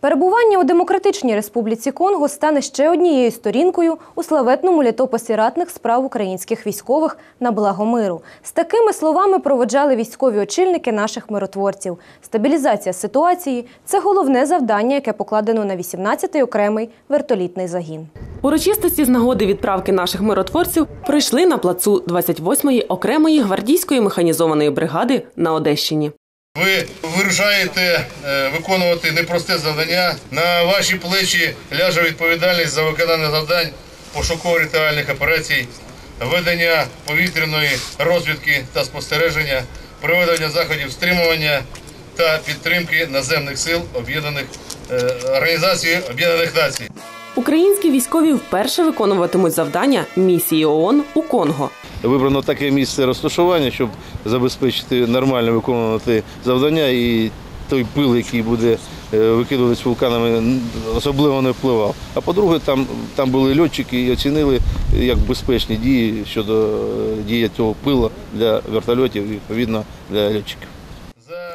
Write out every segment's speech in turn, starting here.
Перебування у Демократичній Республіці Конго стане ще однією сторінкою у славетному літописі ратних справ українських військових на благо миру. З такими словами проводжали військові очільники наших миротворців. Стабілізація ситуації це головне завдання, яке покладено на 18-й окремий вертолітний загін. Урочистості з нагоди відправки наших миротворців пройшли на плацу 28-ї окремої гвардійської механізованої бригади на Одещині. Ви вирушаєте е, виконувати непросте завдання. На ваші плечі ляже відповідальність за виконання завдань пошуково-рятувальних операцій, ведення повітряної розвідки та спостереження, проведення заходів стримування та підтримки наземних сил об'єднаних е, організації Об'єднаних Націй. Українські військові вперше виконуватимуть завдання місії ООН у Конго. Вибрано таке місце розташування, щоб забезпечити нормально виконувати завдання і той пил, який буде е, викидуватись вулканами, особливо не впливав. А по-друге, там, там були льотчики і оцінили як безпечні дії щодо е, дії цього пила для вертольотів і відповідно для льотчиків.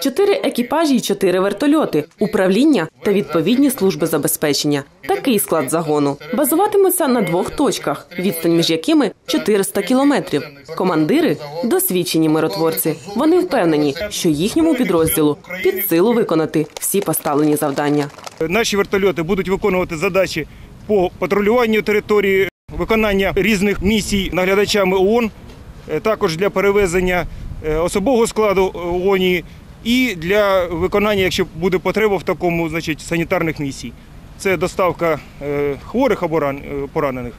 Чотири екіпажі й чотири вертольоти, управління та відповідні служби забезпечення. Такий склад загону базуватимуться на двох точках, відстань між якими 400 кілометрів. Командири досвідчені миротворці. Вони впевнені, що їхньому підрозділу під силу виконати всі поставлені завдання. Наші вертольоти будуть виконувати задачі по патрулюванню території, виконання різних місій наглядачами ООН, е, також для перевезення е, особового складу ООН і для виконання, якщо буде потреба в такому, значить, санітарних місій. Це доставка е, хворих або е, поранених.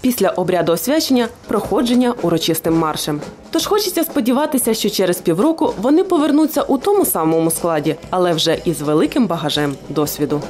Після обряду освячення проходження урочистим маршем. Тож хочеться сподіватися, що через півроку вони повернуться у тому самому складі, але вже із великим багажем досвіду.